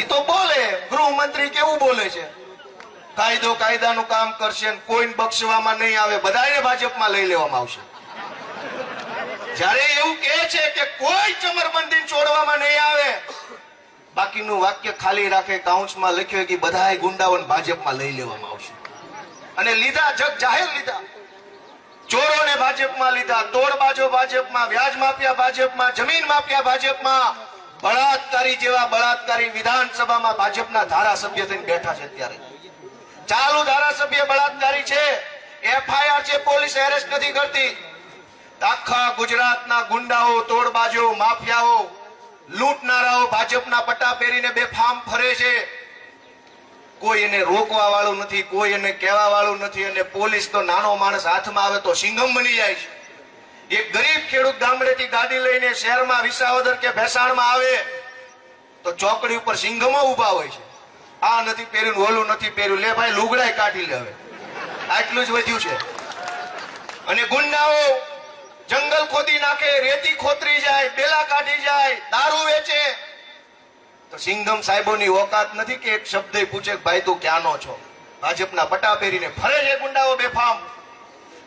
એ તો બોલે, ગૃહમંત્રી કેવું બોલે છે? કાયદો કાયદાનું કામ કરશે કોઈને બક્ષવામાં નહીં આવે બધાને ભાજપમાં લઈ લેવામાં આવશે. જ્યારે એવું કહે છે કે કોઈ ચમરબંધી છોડવામાં નહીં આવે, બાકીનું વાક્ય ખાલી રાખે કાઉન્સમાં લખ્યું કે બધા ગુંડાઓને ભાજપમાં લઈ લેવામાં આવશે. અને લીધા, જગ જાહેર લીધા. ચોરોને ભાજપમાં લીધા, તોડબાજો ભાજપમાં વ્યાજ માફિયા ભાજપમાં, જમીન માફિયા ભાજપમાં. બળાત્કારી જેવા બળાત્કારી વિધાનસભામાં ભાજપના ધારાસભ્ય થઈને બેઠા છે અત્યારે. ચાલુ ધારાસભ્ય બળાત્કારી છે. એફઆઈઆર છે પોલીસ એરેસ્ટ નથી કરતી. આખા ગુજરાતના ગુંડાઓ, તોડબાજો, માફિયાઓ, લૂંટનારાઓ ભાજપના પટ્ટા પહેરીને બેફામ ફરે છે. કોઈ એને રોકવા વાળું નથી, કોઈ એને કહેવા વાળું નથી અને પોલીસ તો નાનો માણસ હાથમાં આવે તો સિંઘમ બની જાય છે. એક ગરીબ ખેડૂત ગામડેથી ગાડી લઈને શહેરમાં વિસાવદર કે ભેસાણમાં આવે, તો ચોકડી ઉપર સિંઘમો ઊભા હોય છે. આ નથી પહેર્યું ઓલું નથી પહેર્યું. લે ભાઈ, લુગડાય કાઢી લે હવે. આટલું જ વધ્યું છે. અને ગુંડાઓ જંગલ ખોદી નાખે, રેતી ખોતરી જાય, બેલા કાઢી જાય, દારૂ વેચે. તો સિંઘમ સાહેબોની ઓકાત નથી કે એક શબ્દ પૂછે ભાઈ, તું ક્યાંનો છો? ભાજપના પટા પહેરીને ફરે છે ગુંડાઓ બેફામ.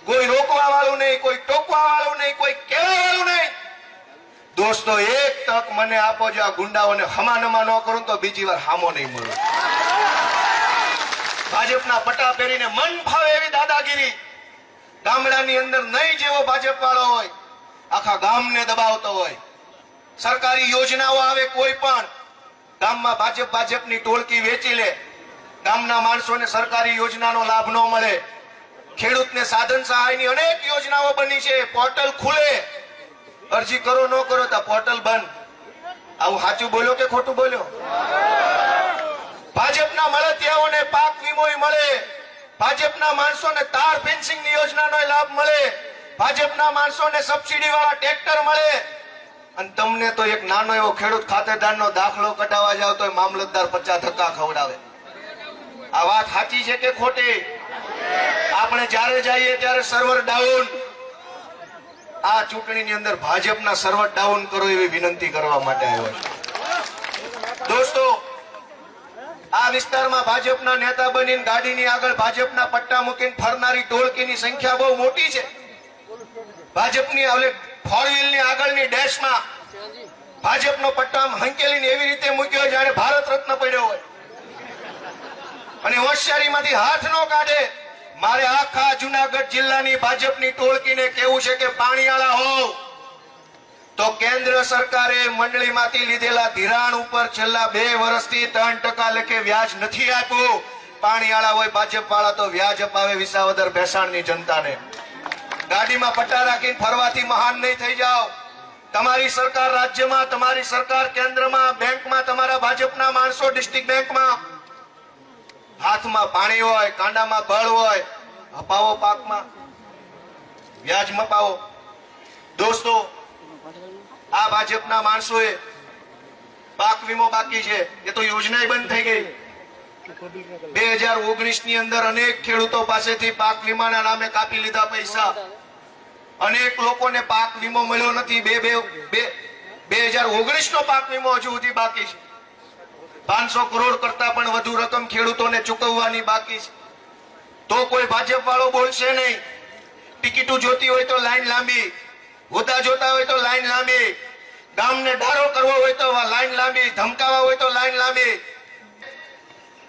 કોઈ રોકવા વાળું નહીં, કોઈ ટોકવા વાળું નહીં, કોઈ કહેવા વાળું નહીં. દોસ્તો, એક તક મને આપો જો આ ગુંડાઓને હમાનમા ન કરું તો બીજી વાર હામો નહીં મળે. ભાજપના પટા પહેરીને મન ફાવે એવી દાદાગીરી. ગામડાની અંદર નહીં જેવો ભાજપ વાળો હોય, આખા ગામને દબાવતો હોય. સરકારી યોજનાઓ આવે કોઈ પણ. ગામમાં ભાજપ ભાજપની ટોળકી વેચી લે. ગામના માણસોને સરકારી યોજનાનો લાભ ન મળે. ખેડૂતને સાધન સહાયની અનેક યોજનાઓ બની છે. પોર્ટલ ખુલે. અરજી કરો, ન કરો તો પોર્ટલ બંધ. આવું સાચું બોલ્યો કે ખોટું બોલ્યો? ભાજપના મળતિયાઓને પાક વીમો મળે. ભાજપના માણસોને તાર ફેન્સિંગની યોજનાનો લાભ મળે. ભાજપના માણસોને સબસિડી વાળા ટ્રેક્ટર મળે. અને તમને તો એક નાનો એવો ખેડૂત ખાતેદારનો દાખલો કઢાવવા જાવ તો મામલતદાર પચાસ ધક્કા ખવડાવે. આ વાત સાચી છે કે ખોટી? આપણે જ્યારે જઈએ ત્યારે સર્વર ડાઉન આ ચૂંટણીની અંદર ભાજપના સર્વર ડાઉન કરો એવી વિનંતી કરવા માટે આવ્યો છું. દોસ્તો, આ વિસ્તારમાં ભાજપના નેતા બનીને ગાડીની આગળ ભાજપના પટ્ટા મૂકીને ફરનારી ટોળકીની સંખ્યા બહુ મોટી છે. ભાજપની હવે ફોર વ્હીલની આગળની ડેશમાં ભાજપનો પટ્ટા હંકેલીને એવી રીતે મૂક્યો જાણે ભારત રત્ન પડ્યો હોય. અને હોશિયારીમાંથી હાથ ન કાઢે. મારે આખા જુનાગઢ જિલ્લાની ભાજપની ટોળકીને કેવું છે કે પાણીયાળા હોવ તો કેન્દ્ર સરકારે મંડળીમાંથી લીધેલા ધિરાણ ઉપર છેલ્લા બે વર્ષથી ત્રણ ટકા લેખે વ્યાજ નથી આપ્યું. પાણીયાળા હોય ભાજપ વાળા તો વ્યાજ અપાવે વિસાવદર ભેસાણની જનતાને. ગાડીમાં પટ્ટા રાખીને ફરવાથી મહાન નહીં થઈ જાઓ. તમારી સરકાર રાજ્યમાં, તમારી સરકાર કેન્દ્રમાં, બેંકમાં, તમારા ભાજપના માણસો ડિસ્ટ્રિક્ટ બેંકમાં. હાથમાં પાણી હોય, કાંડામાં બળ હોય, અપાવો પાકમાં. વ્યાજ મપાવો. દોસ્તો, આ ભાજપના માણસોએ પાક વીમો બાકી છે. એ તો યોજના બંધ થઈ ગઈ. બે હજાર ઓગણીસની અંદર અનેક ખેડૂતો પાસેથી પાક વીમાના નામે કાપી લીધા પૈસા. અનેક લોકોને પાક વીમો મળ્યો નથી. બે બે બે હજાર ઓગણીસ નો પાક વીમો હજુ સુધી બાકી છે. પાંચસો કરોડ કરતા પણ વધુ રકમ ખેડૂતોને ચૂકવવાની બાકી છે. તો કોઈ ભાજપ વાળો બોલશે નહીં. ટિકિટો જોતી હોય તો લાઈન લાંબી. હોદા જોતા હોય તો લાઈન લાંબી. ગામને ડારો કરવો હોય તો લાઈન લાંબી. ધમકાવા હોય તો લાઈન લાંબી.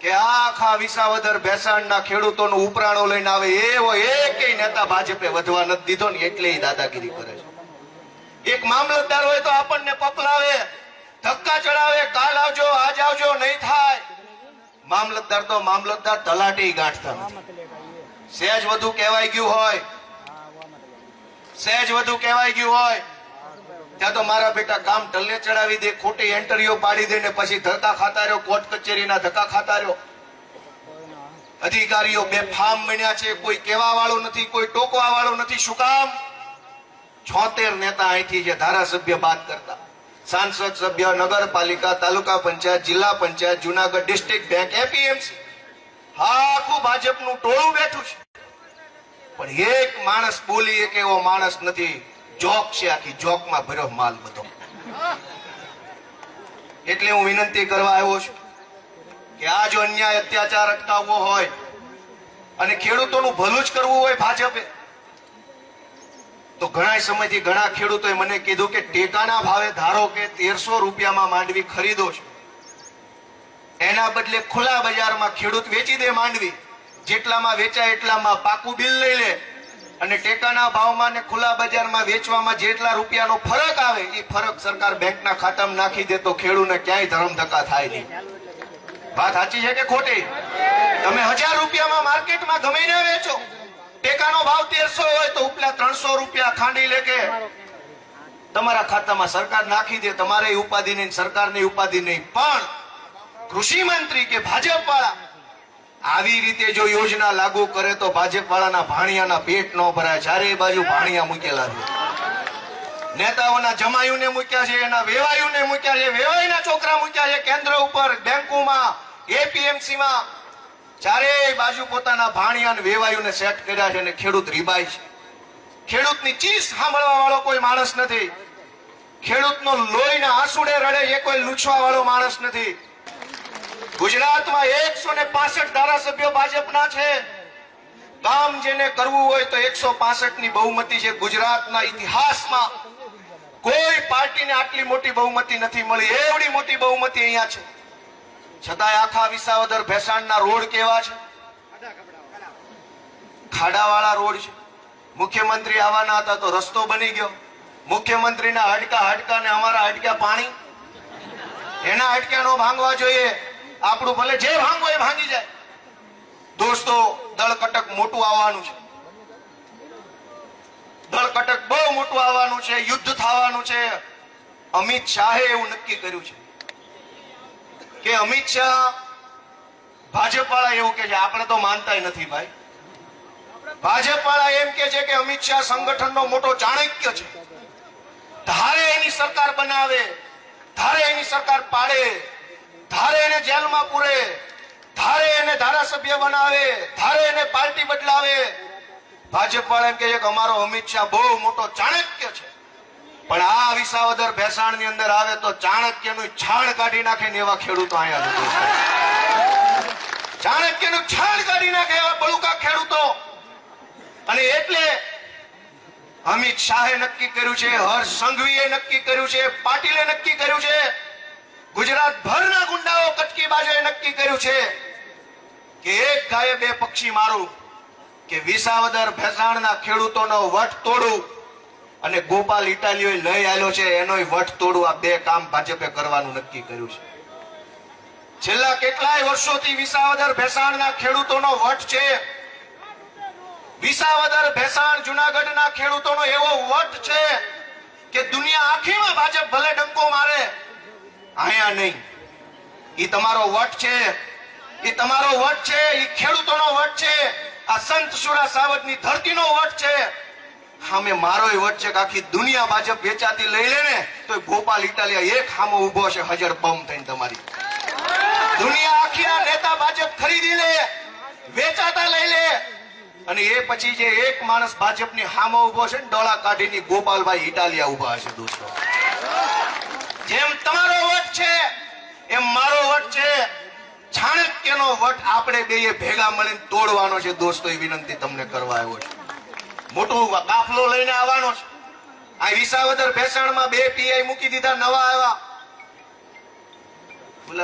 કે આખા વિસાવદર ભેસાણના ખેડૂતોનું ઉપરાણો લઈને આવે એવો એકેય નેતા ભાજપે વધવા નથી દીધો ને એટલે દાદાગીરી કરે છે. એક મામલતદાર હોય તો આપણને પપલાવે ધક્કા ચડાવે, કાલ આવજો, આજ આવજો, નહીં થાય. મામલતદાર તો મામલતદાર તલાટી ગાંઠતા સહેજ વધુ કહેવાય ગયું હોય. સહેજ વધુ કહેવાય ગયું હોય. ત્યાં તો મારા બેટા કામ ઢલ્લે ચડાવી દે, ખોટી એન્ટરીઓ પાડી દે ને પછી ધક્કા ખાતા રહ્યો કોર્ટ કચેરીના ધક્કા ખાતા રહ્યો અધિકારીઓ બેફામ બન્યા છે, કોઈ કહેવા વાળો નથી, કોઈ ટોકવા વાળો નથી. શું કામ? છોતેર નેતા અહીંથી છે ધારાસભ્ય બાદ કરતા. સાંસદ, સભ્ય, નગરપાલિકા, તાલુકા પંચાયત, જિલ્લા panchayat, Junagadh district bank, APMC. આખું ભાજપનું ટોળું બેઠું છે. પણ એક માણસ બોલી એક એવો માણસ નથી. જોક છે આખી, જોકમાં ભર્યો માલ બધો. એટલે હું વિનંતી કરવા આવ્યો છું કે આ જો અન્યાય, અત્યાચાર અટકાવવો હોય અને ખેડૂતોનું ભલું જ કરવું હોય ભાજપે તો ઘણા સમયથી ઘણા ખેડૂતોએ મને કીધું કે ટેકાના ભાવે ધારો કે તેરસો રૂપિયામાં માંડવી ખરીદો છો. એના બદલે ખુલ્લા બજારમાં ખેડૂત વેચી દે માંડવી. જેટલામાં વેચાય એટલામાં પાકું બિલ લઈ લે. અને ટેકાના ભાવમાં ને ખુલ્લા બજારમાં વેચવામાં જેટલા રૂપિયાનો ફરક આવે એ ફરક સરકાર બેંકના ખાતામાં નાખી દે તો ખેડૂતને ક્યાંય ધરમ ધક્કા થાય નહીં. વાત સાચી છે કે ખોટી? તમે હજાર રૂપિયામાં માર્કેટમાં ગમે ને વેચો. ટેકાનો ભાવ તેરસો હોય તો ઉપલા ત્રણસો રૂપિયા ખાંડી લે કે તમારા ખાતામાં સરકાર નાખી દે, તમારે ઉપાધિ નહીં સરકારની ઉપાધિ નહીં. પણ કૃષિ મંત્રી કે ભાજપ વાળા આવી રીતે જો યોજના લાગુ કરે તો ભાજપ વાળાના ભાણિયાના પેટ ન ભરાય. ચારે બાજુ ભાણિયા મૂકેલા છે. નેતાઓના જમાયુને મૂક્યા છે, એના વેવાયુને મૂક્યા છે, વેવાઈના છોકરા મૂક્યા છે. કેન્દ્ર ઉપર બેંકોમાં એપીએમસી માં ચારેય બાજુ પોતાના ભાણિયા વેવાયુને સેટ કર્યા છે અને ખેડૂત રીબાય છે. ખેડૂતની ચીસ સાંભળવા વાળો કોઈ માણસ નથી. ખેડૂતનો લોહીના આંસુડે રડે એ કોઈ લૂછવા વાળો માણસ નથી. ગુજરાતમાં એકસો ને પાસઠ ધારાસભ્યો ભાજપના છે. કામ જેને કરવું હોય તો એકસો પાસઠની બહુમતી છે. ગુજરાતના ઇતિહાસમાં કોઈ પાર્ટીને આટલી મોટી બહુમતી નથી મળી. એવડી મોટી બહુમતી અહીંયા છે. છતાંય આખા વિસાવદર ભેસાણના રોડ કેવા છે? ખાડાવાળા રોડ છે. મુખ્યમંત્રી આવવાના હતા તો રસ્તો બની ગયો. મુખ્યમંત્રીના હાડકા હાડકા ને અમારા હાડકા પાણી. એના હાડકા નો ભાંગવા જોઈએ. આપણું ભલે જે ભાંગો એ ભાંગી જાય. દોસ્તો, દળ કટક મોટું આવવાનું છે. દળ કટક બહુ મોટું આવવાનું છે. યુદ્ધ થવાનું છે. અમિત શાહે એવું નક્કી કર્યું છે. કે અમિત શાહ ભાજપ વાળા એવું કે છે? આપણે તો માનતા નથી ભાઈ. ભાજપ વાળા એમ કે છે કે અમિત શાહ સંગઠનનો મોટો ચાણક્ય છે. ધારે એની સરકાર બનાવે, ધારે એની સરકાર પાડે, ધારે એને જેલમાં પૂરે, ધારે એને ધારાસભ્ય બનાવે, ધારે એને પાર્ટી બદલાવે. ભાજપ વાળા એમ કહે છે કે અમારો અમિત શાહ બહુ મોટો ચાણક્ય છે. પણ આ વિસાવદર ભેસાણની અંદર આવે તો ચાણક્યનું છાણ કાઢી નાખે ને એવા ખેડૂતો અહીંયા ચાણક્ય ચાણક્યનું છાણ કાઢી નાખે એવા બળુકા ખેડૂતો. અને એટલે અમિત શાહે નક્કી કર્યું છે હર્ષ સંઘવીએ નક્કી કર્યું છે, પાટીલે નક્કી કર્યું છે ગુજરાત ભરના ગુંડાઓ કટકી બાજુએ નક્કી કર્યું છે કે એક ગાયે બે પક્ષી મારું, કે વિસાવદર ભેસાણના ખેડૂતોનો વટ તોડું. અને ગોપાલ ઇટાલીઓ લઈ આવ્યો છે, એનોય વટ તોડવા બે કામ ભાજપે કરવાનું નક્કી કર્યું છે. છેલ્લા કેટલાય વર્ષોથી વિસાવદર ભેસાણના ખેડૂતોનો વટ છે. વિસાવદર ભેસાણ જુનાગઢના ખેડૂતોનો એવો વટ છે કે દુનિયા આખીમાં ભાજપ ભલે ડંકો મારે, અહીંયા નહીં. ઈ તમારો વટ છે. ઈ તમારો વટ છે, ઈ ખેડૂતોનો વટ છે. આ સંત સુરા સાવજની ધરતીનો વટ છે. સામે મારોય વટ છે આખી દુનિયા ભાજપ વેચાતી લઈ લે ને તો ગોપાલ ઇટાલિયા એક હામો ઊભો છે, હજર બમ થઈને તમારી. દુનિયા આખી નેતા ભાજપ ખરીદી લે, વેચાતા લઈ લે. અને એ પછી જે એક માણસ ભાજપની હામો ઊભો છે ને, ડોળા કાઢીની ગોપાલભાઈ ઇટાલિયા ઊભા છે, દોસ્તો. જેમ તમારો વટ છે, એમ મારો વટ છે. ચાણક્યનો વટ આપણે બે ભેગા મળીને તોડવાનો છે, દોસ્તો, એ વિનંતી તમને કરવા આવ્યો છે. મોટો કાફલો લઈને આવવાનો છે. આ વિસાવદર ભેસાણમાં બે પીઆઈ મૂકી દીધા, નવા આવ્યા.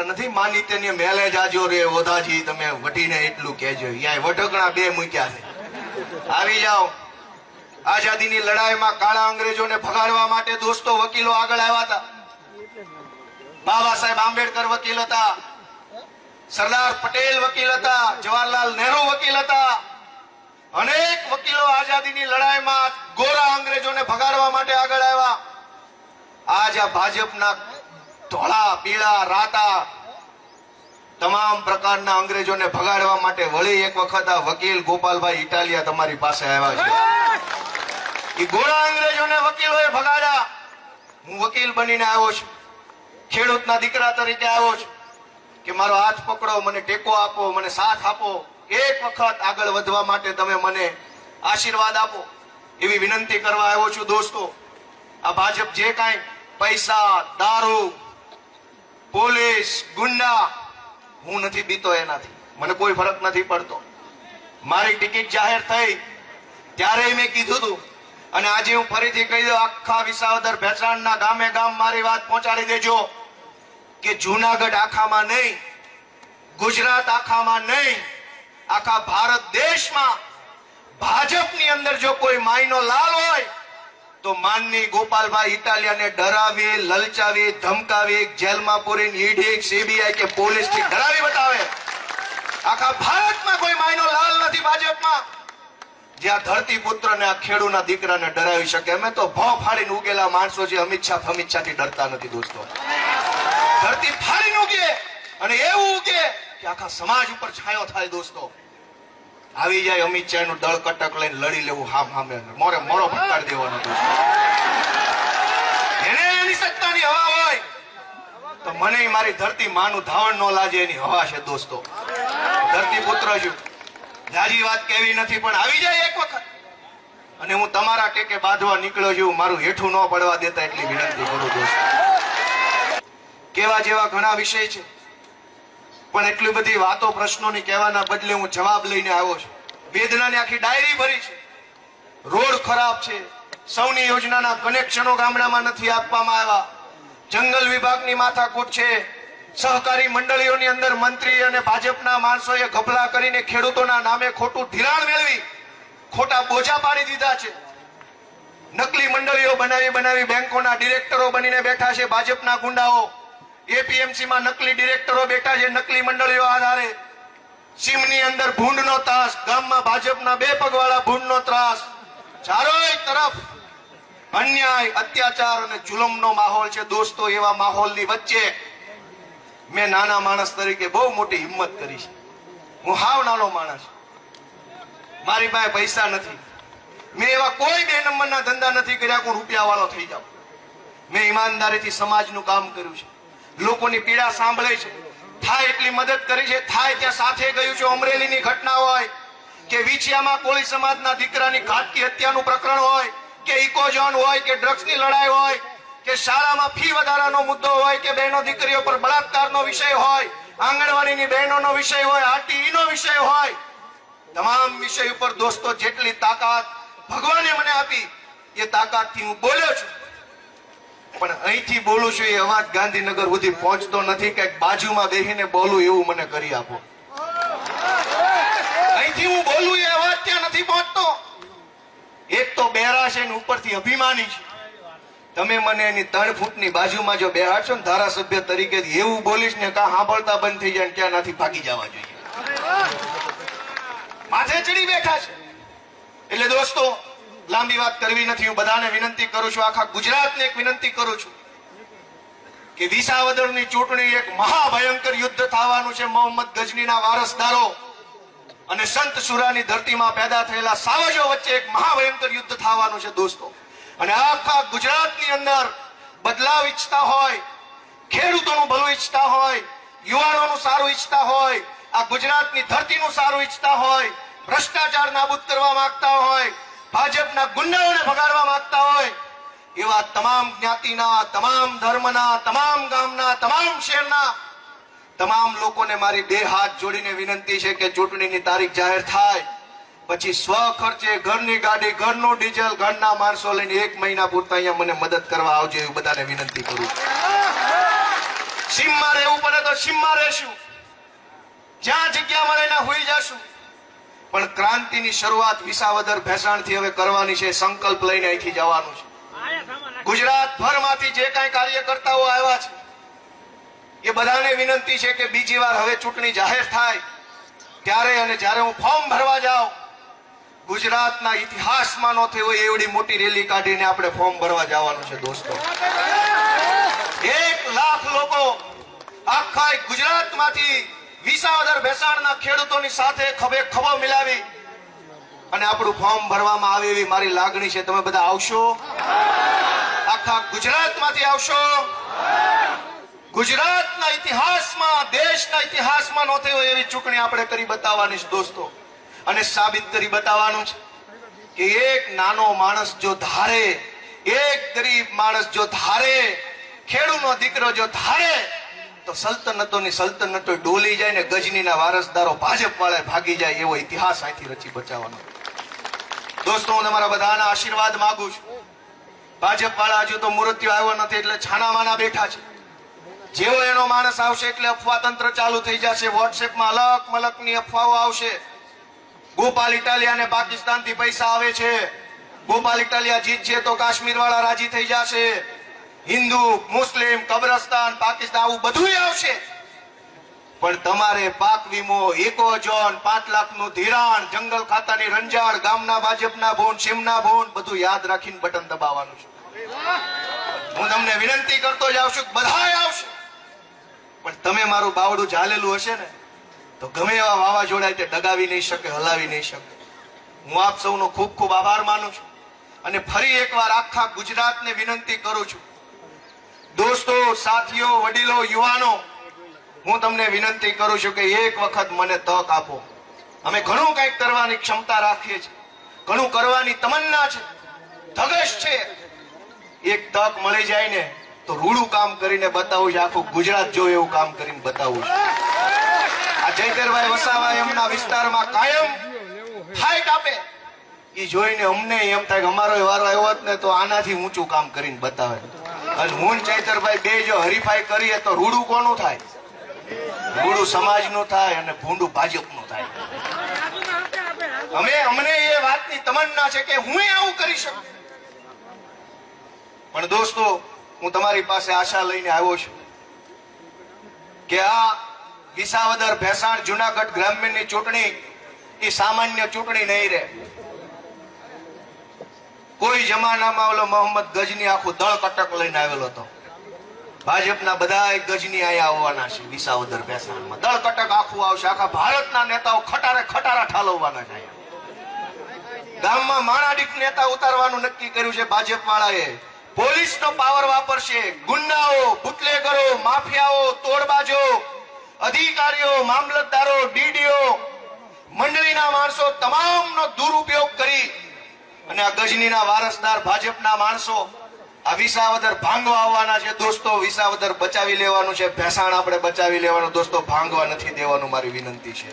નથી માની તેને મેલે જાજો રે, ઓધાજી, તમે વટીને એટલું કહેજો. અહીંયા વટકણા બે મૂક્યા છે. આવી જાઓ. આઝાદીની લડાઈમાં કાળા અંગ્રેજોને ભગાડવા માટે દોસ્તો વકીલો આગળ આવ્યા હતા. બાબા સાહેબ આંબેડકર વકીલ હતા. સરદાર પટેલ વકીલ હતા. જવાહરલાલ નહેરુ અનેક વકીલો આઝાદીની લડાઈમાં ગોરા અંગ્રેજોને ભગાડવા માટે આગળ આવ્યા. આજ આ ભાજપના ધોળા, પીળા, રાતા તમામ પ્રકારના અંગ્રેજોને ભગાડવા માટે વળી એક વખત આ વકીલ ગોપાલભાઈ ઇટાલિયા તમારી પાસે આવ્યા છે. એ ગોળા અંગ્રેજોને વકીલોએ ભગાડ્યા. હું વકીલ બનીને આવ્યો છું. ખેડૂતના દીકરા તરીકે આવ્યો છું. કે મારો હાથ પકડો, મને ટેકો આપો, મને સાથ આપો. એક વખત આગળ વધવા માટે તમે મને આશીર્વાદ આપો. એવી વિનંતી કરવા આવ્યો છું દોસ્તો. આ ભાજપ જે કાંઈ પૈસા, દારૂ, પોલીસ, ગુંડા, હું નથી બીતો એનાથી. મને કોઈ ફરક નથી પડતો. મારી ટિકિટ જાહેર થઈ. ત્યારે મેં કીધું હતું અને આજે હું ફરીથી કહી દઉં, આખા વિસાવદર ભેસાણના ગામે ગામ મારી વાત પહોંચાડી દેજો કે જુનાગઢ આખામાં નહીં, ગુજરાત આખામાં નહીં. આખા ભારત દેશમાં ભાજપની અંદર જો કોઈ માયનો લાલ હોય, તો માનની ગોપાલભાઈ ઇટાલિયાને ડરાવી, લલચાવી, ધમકાવી, જેલમાં પૂરીને ઈડી સીબીઆઈ કે પોલીસથી ડરાવી બતાવે. આખા ભારતમાં કોઈ માયનો લાલ નથી ભાજપમાં. જ્યાં ધરતી પુત્ર ને આ ખેડૂના દીકરાને ડરાવી શકે, અમે તો ભો ફાડીને ઉગેલા માણસો છે અમિત શાહ ફમિત શાહથી ડરતા નથી દોસ્તો. ધરતી ફાડીને ઉગે અને એવું ઉગે કે આખા સમાજ ઉપર છાયો થાય દોસ્તો. આવી જાય અમિત શાહનું દળ કટક લઈને લડી લેવું હામ હામે. મોરે મોરો ફટકારી દેવાનો દોસ્તો. એને એની સત્તાની હવા હોય. તો મને મારી ધરતી માનું ધાવણ નો લાજે એની હવા છે દોસ્તો. ધરતી પુત્ર છું. જાજી વાત કેવી નથી, પણ આવી જાય એક વખત. અને હું તમારા ટેકે બાંધવા નીકળ્યો છું, મારું હેઠું ન પડવા દેતા એટલી વિનંતી કરું દોસ્તો. કેવા જેવા ઘણા વિષય છે. પણ એટલી બધી વાતો પ્રશ્નોની કહેવાના બદલે હું જવાબ લઈને આવ્યો છું. વેદનાની આખી ડાયરી ભરી છે. રોડ ખરાબ છે. સૌની યોજનાના કનેક્શનો ગામડામાં નથી આપવામાં આવ્યા. જંગલ વિભાગની માથાકૂટ છે. સહકારી મંડળીઓની અંદર મંત્રી અને ભાજપના માણસોએ ગભલા કરીને ખેડૂતોના નામે ખોટું ધિરાણ મેળવી, ખોટા બોજા પાડી દીધા છે. નકલી મંડળીઓ બનાવી બનાવી બેંકોના ડિરેક્ટરો બનીને બેઠા છે ભાજપના ગુંડાઓ. એપીએમસી માં નકલી ડિરેક્ટરો બેઠા છે, નકલી મંડળીઓ આધારે. સીમની અંદર ભૂંડનો ત્રાસ, ગામમાં ભાજપના બે પગવાળા ભૂંડનો ત્રાસ. ચારોય તરફ અન્યાય, અત્યાચાર અને જુલમનો માહોલ છે દોસ્તો, એવા માહોલની વચ્ચે મેં નાના માણસ તરીકે બહુ મોટી હિંમત કરી છે. હું હાવ નાનો માણસ. મારી પાસે પૈસા નથી. મેં એવા કોઈ બે નંબરના ધંધા નથી કર્યા હું રૂપિયા વાળો થઈ જાઉં. મેં ઈમાનદારીથી સમાજનું કામ કર્યું છે. લોકોની પીડા સાંભળે છે. થાય એટલી મદદ કરી છે. થાય ત્યાં સાથે ગયું છે. અમરેલીની ઘટના હોય કે વિછિયામાં કોળી સમાજના દીકરાની ઘાતકી હત્યાનું પ્રકરણ હોય કે ઇકોઝોન હોય કે ડ્રગ્સની લડાઈ હોય કે શાળામાં ફી વધારાનો મુદ્દો હોય કે બહેનો દીકરીઓ પર બળાત્કારનો વિષય હોય, આંગણવાડીની બહેનોનો વિષય હોય, આરટીઈનો વિષય હોય, તમામ વિષય ઉપર દોસ્તો, જેટલી તાકાત ભગવાને મને આપી, એ તાકાતથી હું બોલ્યો છું. પણ અહીંથી બોલું છું એ અવાજ ગાંધીનગર સુધી પહોંચતો નથી, કંઈક બાજુમાં બેસીને બોલું એવું મને કરી આપો. અહીંથી હું બોલું એ અવાજ ત્યાં નથી પહોંચતો. એક તો બેરા છે ઉપરથી અભિમાની છે. તમે મને એની ત્રણ ફૂટની બાજુમાં જો બેહાડશો ને ધારાસભ્ય તરીકે એવું બોલીશ ને કાં સાંભળતા બંધ થઈ જાય ક્યાં નથી ભાગી જવા જોઈએ. માથે ચડી બેઠા છે. એટલે દોસ્તો લાંબી વાત કરવી નથી. હું બધાને વિનંતી કરું છું, આખા ગુજરાતને એક વિનંતી કરું છું કે વિસાવદરની ચૂંટણી એક મહાભયંકર યુદ્ધ થવાનું છે. મોહમ્મદ ગજનીના વારસદારો અને સંત સુરાની ધરતીમાં પેદા થયેલા સાવજો વચ્ચે એક મહાભયંકર યુદ્ધ થવાનું છે દોસ્તો. અને આખા ગુજરાતની અંદર બદલાવ ઈચ્છતા હોય, ખેડૂતોનું ભલું ઈચ્છતા હોય, યુવાનોનું સારું ઈચ્છતા હોય, આ ગુજરાતની ધરતીનું સારું ઈચ્છતા હોય, ભ્રષ્ટાચાર નાબૂદ કરવા માંગતા હોય ભાજપના ગુંડાઓને ભગાડવા માંગતા હોય, એવા તમામ જ્ઞાતિના, તમામ ધર્મના, તમામ ગામના, તમામ શહેરના, તમામ લોકોને મારી બે હાથ જોડીને વિનંતી છે કે ચૂંટણીની તારીખ જાહેર થાય, પછી સ્વ ખર્ચે ઘરની ગાડી, ઘરનું ડીઝલ, ઘરના માણસો લઈને એક મહિના પૂરતા અહીંયા મને મદદ કરવા આવજો એવું બધાને વિનંતી કરું સીમમાં રહેવું પડે તો સીમમાં રહેશું. જ્યાં જગ્યા મળે એના હોઈ જશું. પણ ક્રાંતિની શરૂઆત વિસાવદર ભેસાણથી હવે કરવાની છે, સંકલ્પ લઈને અહીંથી જવાનું છે. ગુજરાત ભરમાંથી જે કાંઈ કાર્યકર્તાઓ આવ્યા છે, એ બધાને વિનંતી છે કે બીજી વાર હવે ચૂંટણી જાહેર થાય. ત્યારે અને જ્યારે હું ફોર્મ ભરવા જાઉં, ગુજરાતના ઇતિહાસમાં ન થઈ હોય એવડી મોટી રેલી કાઢીને આપણે ફોર્મ ભરવા જવાનું છે, દોસ્તો. એક લાખ લોકો આખા ગુજરાતમાંથી વિસાવદર ભેસાણના ખેડૂતોની સાથે ખભે ખભો મિલાવી અને આપણું ફોર્મ ભરવામાં આવે એવી મારી લાગણી છે. તમે બધા આવશો? આખા ગુજરાતમાંથી આવશો? ગુજરાતના ઇતિહાસમાં, દેશના ઇતિહાસમાં ન હોય એવી ચૂંટણી આપણે કરી બતાવવાની છે દોસ્તો. અને સાબિત કરી બતાવવાનું છે કે એક નાનો માણસ જો ધારે, એક ગરીબ માણસ જો ધારે ખેડૂનો દીકરો જો ધારે તો સલ્તનતોની સલ્તનતો ડોલી જાય ને ગજનીના વારસદારો ભાજપ વાળા ભાગી જાય એવો ઇતિહાસ અહીંથી રચી બચાવવાનો. દોસ્તો, હું તમારા બધાના આશીર્વાદ માંગુ છું. ભાજપ વાળા હજુ તો મૂર્તિઓ આવ્યો નથી એટલે છાના માના બેઠા છે. જેવો એનો માણસ આવશે એટલે અફવા તંત્ર ચાલુ થઈ જશે. વોટ્સએપમાં અલગ મલકની અફવાઓ આવશે. ગોપાલ ઇટાલિયા ને પાકિસ્તાનથી પૈસા આવે છે. ગોપાલ ઇટાલિયા જીતશે તો કાશ્મીર વાળા રાજી થઈ જશે. હિન્દુ, મુસ્લિમ, કબ્રસ્તાન, પાકિસ્તાન, આવું બધું આવશે. પણ તમારે પાક વીમો એકો જોન પાંચ લાખનું ધિરાણ, જંગલ ખાતાની રંજાડ ગામના ભાજપના ભોન સીમના ભોન, બધું યાદ રાખીને બટન દબાવવાનું છે. હું તમને વિનંતી કરતો જાઉં છું બધા આવશે. પણ તમે મારું બાવડું ઝાલેલું હશે ને, તો ગમે એવા વાવાઝોડા તે ડગાવી નહીં શકે, હલાવી નહીં શકે. હું આપ સૌનો ખૂબ ખૂબ આભાર માનું છું. અને ફરી એકવાર આખા ગુજરાતને વિનંતી કરું છું દોસ્તો, સાથીઓ, વડીલો, યુવાનો, હું તમને વિનંતી કરું છું કે એક વખત મને તક આપો. અમે ઘણું કંઈક કરવાની ક્ષમતા રાખીએ છીએ. ઘણું કરવાની તમન્ના છે. ધગશ છે. એક તક મળી જાય ને તો રૂડું કામ કરીને બતાવું છે. આખું ગુજરાત જો એવું કામ કરીને બતાવું છે. આ જયકરભાઈ વસાવા એમના વિસ્તારમાં કાયમ ફાઇટ આપે. એ જોઈને અમને એમ થાય કે અમારો વારો આવ્યો ને તો આનાથી ઊંચું કામ કરીને બતાવે. અને હું ચૈતરભાઈ બે જો હરીફાઈ કરીએ તો રૂડું કોનું થાય? રૂડું સમાજનું થાય અને ભૂંડું ભાજપનું થાય. અમે, અમને એ વાતની તમન્ના છે કે હું આવું કરી શકું. પણ દોસ્તો, હું તમારી પાસે આશા લઈને આવ્યો છું કે આ વિસાવદર ભેસાણ જુનાગઢ ગ્રામ્યની ચૂંટણી એ સામાન્ય ચૂંટણી નહીં રહે. કોઈ જમાનામાં ઓલો મોહમ્મદ ગજની આખું દળ કટક લઈને આવેલો હતો. ભાજપના બધા ગજની અહીંયા આવવાના છે, વિસાવદર બેસાણમાં દળ કટક આખું આવશે, આખા ભારતના નેતાઓ ખટારે ખટારા ઠાલવવાના છે અહીંયા. ગામમાં માણાડીક નેતા ઉતારવાનું નક્કી કર્યું છે ભાજપ વાળાએ પોલીસનો પાવર વાપરશે, ગુંડાઓ, બુટલેગરો, માફિયાઓ, તોડબાજો, અધિકારીઓ, મામલતદારો, ડીડીઓ, મંડળીના માણસો તમામનો દુરુપયોગ કરી અને આ ગજનીના વારસદાર ભાજપના માણસો આ વિસાવદર ભાંગવા આવવાના છે. દોસ્તો, વિસાવદર બચાવી લેવાનું છે. ભેસાણ આપણે બચાવી લેવાનું. દોસ્તો, ભાંગવા નથી દેવાનું મારી વિનંતી છે.